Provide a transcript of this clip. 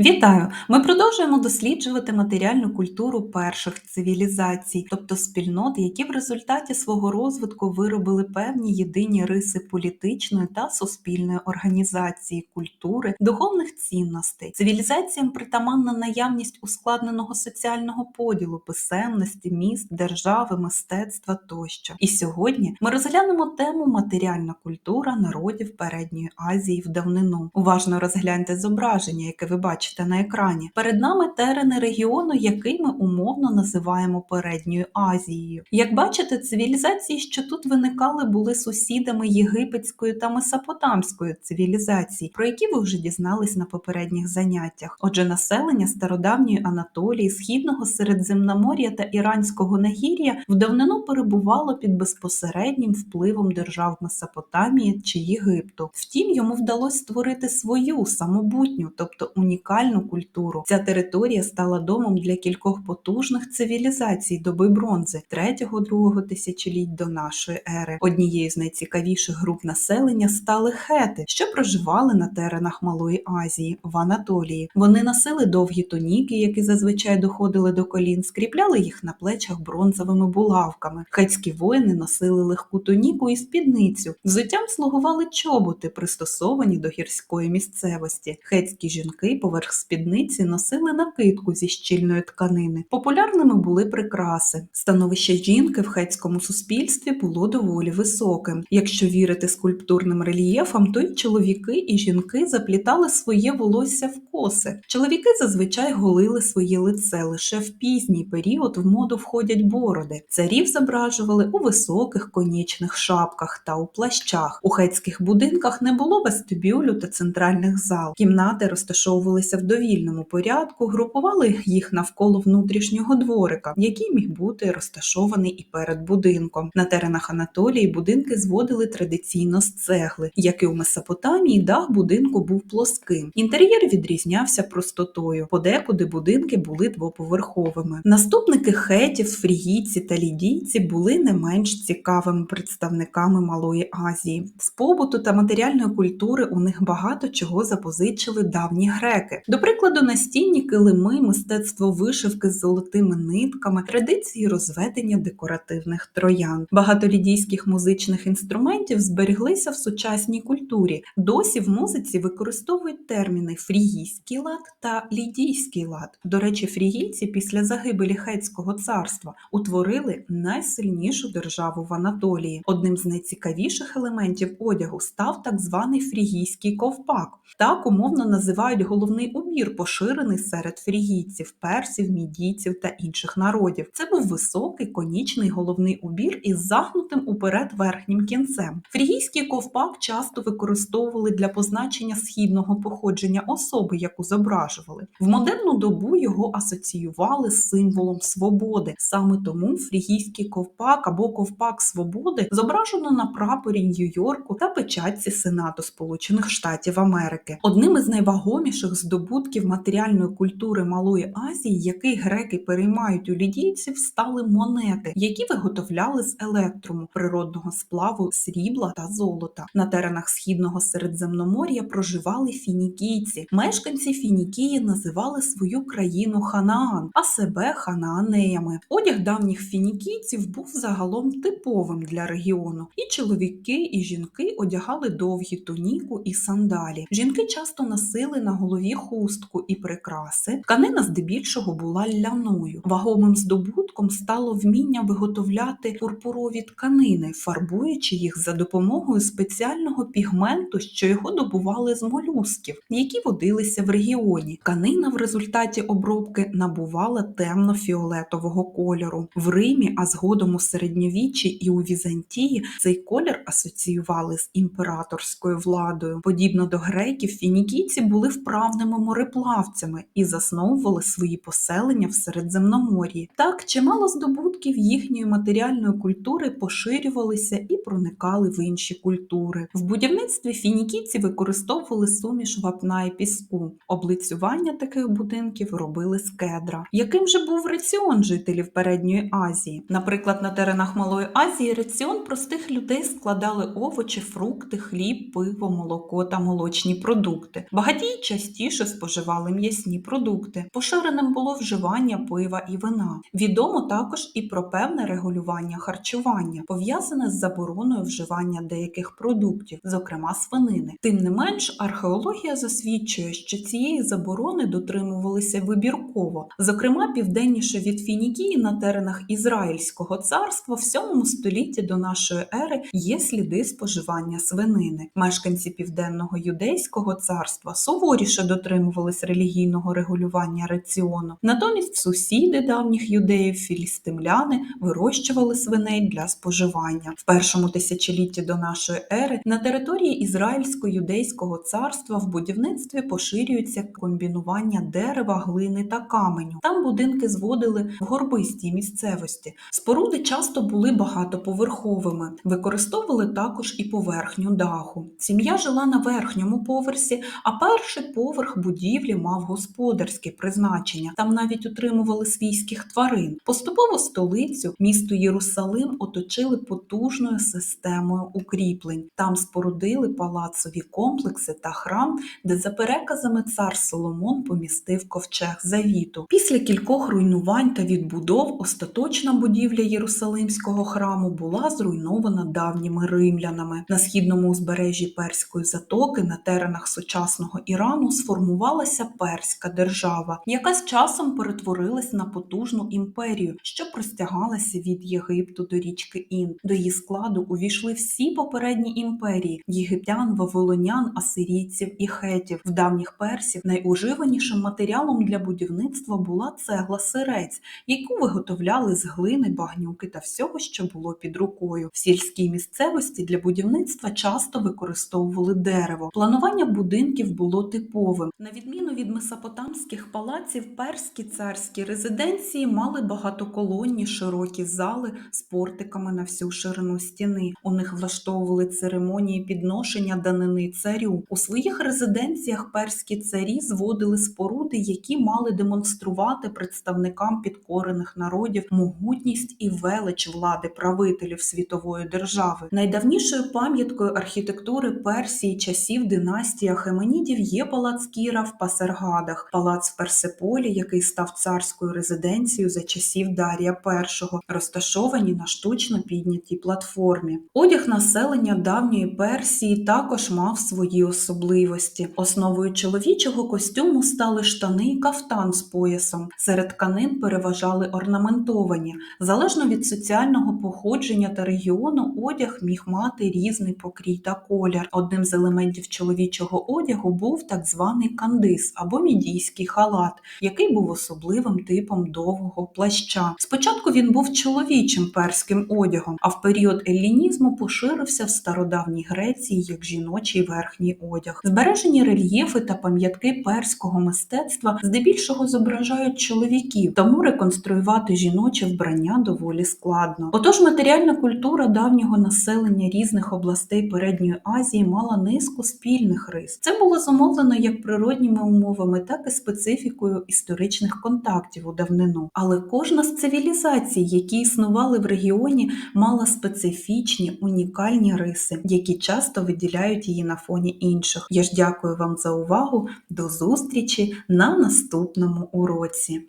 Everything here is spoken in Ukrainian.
Вітаю! Ми продовжуємо досліджувати матеріальну культуру перших цивілізацій, тобто спільнот, які в результаті свого розвитку виробили певні єдині риси політичної та суспільної організації, культури, духовних цінностей. Цивілізаціям притаманна наявність ускладненого соціального поділу, писемності, міст, держави, мистецтва тощо. І сьогодні ми розглянемо тему матеріальна культура народів Передньої Азії в давнину. Уважно розгляньте зображення, яке ви бачите на екрані. Перед нами терени регіону, який ми умовно називаємо Передньою Азією. Як бачите, цивілізації, що тут виникали, були сусідами єгипетської та месопотамської цивілізації, про які ви вже дізнались на попередніх заняттях. Отже, населення стародавньої Анатолії, східного Середземномор'я та Іранського нагір'я в давнину перебувало під безпосереднім впливом держав Месопотамії чи Єгипту. Втім, йому вдалося створити свою самобутню, тобто унікальну культуру. Ця територія стала домом для кількох потужних цивілізацій доби бронзи 3-2 тисячоліть до нашої ери. Однією з найцікавіших груп населення стали хети, що проживали на теренах Малої Азії в Анатолії. Вони носили довгі тоніки, які зазвичай доходили до колін, скріпляли їх на плечах бронзовими булавками. Хетські воїни носили легку тоніку і спідницю. Взуттям слугували чоботи, пристосовані до гірської місцевості. Хетські жінки поверх спідниці носили накидку зі щільної тканини. Популярними були прикраси. Становище жінки в хетському суспільстві було доволі високим. Якщо вірити скульптурним рельєфам, то й чоловіки і жінки заплітали своє волосся в коси. Чоловіки зазвичай голили своє лице лише в пізній період в моду входять бороди. Царів зображували у високих конічних шапках та у плащах. У хетських будинках не було вестибюлю та центральних зал. Кімнати розташовувалися в довільному порядку, групували їх навколо внутрішнього дворика, який міг бути розташований і перед будинком. На теренах Анатолії будинки зводили традиційно з цегли, як і у Месопотамії, дах будинку був плоским. Інтер'єр відрізнявся простотою. Подекуди будинки були двоповерховими. Наступники хетів, фрігійці та лідійці були не менш цікавими представниками Малої Азії. З побуту та матеріальної культури у них багато чого запозичили давні греки. До прикладу, настінні килими, мистецтво вишивки з золотими нитками, традиції розведення декоративних троян. Багато лідійських музичних інструментів збереглися в сучасній культурі. Досі в музиці використовують терміни фрігійський лад та лідійський лад. До речі, фрігійці після загибелі Хетського царства утворили найсильнішу державу в Анатолії. Одним з найцікавіших елементів одягу став так званий фрігійський ковпак. Так умовно називають головний убір, поширений серед фрігійців, персів, мідійців та інших народів. Це був високий конічний головний убір із загнутим уперед верхнім кінцем. Фрігійський ковпак часто використовували для позначення східного походження особи, яку зображували. В модерну добу його асоціювали з символом свободи. Саме тому фрігійський ковпак або ковпак свободи зображено на прапорі Нью-Йорку та печатці Сенату Сполучених Штатів Америки. Одним із найвагоміших здобутків матеріальної культури Малої Азії, який греки переймають у лідійців, стали монети, які виготовляли з електруму, природного сплаву срібла та золота. На теренах східного Середземномор'я проживали фінікійці. Мешканці Фінікії називали свою країну Ханаан, а себе ханаанеями. Одяг давніх фінікійців був загалом типовим для регіону. І чоловіки, і жінки одягали довгі туніку і сандалі. Жінки часто носили на голові хустку і прикраси. Тканина здебільшого була ляною. Вагомим здобутком стало вміння виготовляти пурпурові тканини, фарбуючи їх за допомогою спеціального пігменту, що його добували з молюсків, які водилися в регіоні. Тканина в результаті обробки набувала темно-фіолетового кольору. В Римі, а згодом у середньовіччі і у Візантії цей колір асоціювали з імператорською владою. Подібно до греків, фінікійці були вправними мореплавцями і засновували свої поселення в Середземномор'ї. Так, чимало здобутків їхньої матеріальної культури поширювалися і проникали в інші культури. В будівництві фінікійці використовували суміш вапна і піску. Облицювання таких будинків робили з кедра. Яким же був раціон жителів Передньої Азії? Наприклад, на теренах Малої Азії раціон простих людей складали овочі, фрукти, хліб, пиво, молоко та молочні продукти. Багатії частіше споживали м'ясні продукти. Поширеним було вживання пива і вина. Відомо також і про певне регулювання харчування, пов'язане з забороною вживання деяких продуктів, зокрема свинини. Тим не менш, археологія засвідчує, що цієї заборони дотримувалися вибірково. Зокрема, південніше від Фінікії на теренах Ізраїльського царства в 7 столітті до нашої ери є сліди споживання свинини. Мешканці південного юдейського царства суворіше дотримувались релігійного регулювання раціону. Натомість сусіди давніх юдеїв, філістимляни, вирощували свиней для споживання. В першому тисячолітті до нашої ери на території Ізраїльсько-юдейського царства в будівництві поширюється комбінування дерева, глини та каменю. Там будинки зводили в горбистій місцевості. Споруди часто були багатоповерховими, використовували також і поверхню даху. Сім'я жила на верхньому поверсі, а перший поверх будівлі мав господарське призначення. Там навіть утримували свійських тварин. Поступово столицю, місто Єрусалим, оточили потужною системою укріплень. Там спорудили палацові комплекси та храм, де за переказами цар Соломон помістив ковчег завіту. Після кількох руйнувань та відбудов остаточна будівля Єрусалимського храму була зруйнована давніми римлянами. На східному узбережжі Перської затоки на теренах сучасного Ірану сформувалася Перська держава, яка з часом перетворилась на потужну імперію, що простягалася від Єгипту до річки Інд. До її складу увійшли всі попередні імперії єгиптян, вавилонян, асирійців і хетів. В давніх персів найуживанішим матеріалом для будівництва була цегла сирець, яку виготовляли з глини, багнюки та всього, що було під рукою. В сільській місцевості для будівництва часто використовували дерево. Планування будинків було типовим. На відміну від месопотамських палаців, перські царські резиденції мали багатоколонні широкі зали з портиками на всю ширину стіни. У них влаштовували церемонії підношення данини царю. У своїх резиденціях перські царі зводили споруди, які мали демонструвати представникам підкорених народів могутність і велич влади правителів світової держави. Найдавнішою пам'яткою архітектури Персії часів династії Ахеменідів є палац Кіра в Пасаргадах, палац в Персеполі, який став царською резиденцією за часів Дарія І, розташовані на штучно піднятій платформі. Одяг населення давньої Персії також мав свої особливості. Основою чоловічого костюму стали штани і кафтан з поясом. Серед тканин переважали орнаментовані. Залежно від соціального походження та регіону, одяг міг мати різний покрій та колір. Одним з елементів чоловічого одягу був так званий кандис або мідійський халат, який був особливим типом довгого плаща. Спочатку він був чоловічим перським одягом, а в період еллінізму поширився в стародавній Греції як жіночий верхній одяг. Збережені рельєфи та пам'ятки перського мистецтва здебільшого зображають чоловіків, тому реконструювати жіноче вбрання доволі складно. Отож, матеріальна культура давнього населення різних областей передньої Азії мала низку спільних рис. Це було зумовлено як природніми умовами, так і специфікою історичних контактів у давнину. Але кожна з цивілізацій, які існували в регіоні, мала специфічні унікальні риси, які часто виділяють її на фоні інших. Я ж дякую вам за увагу. До зустрічі на наступному уроці.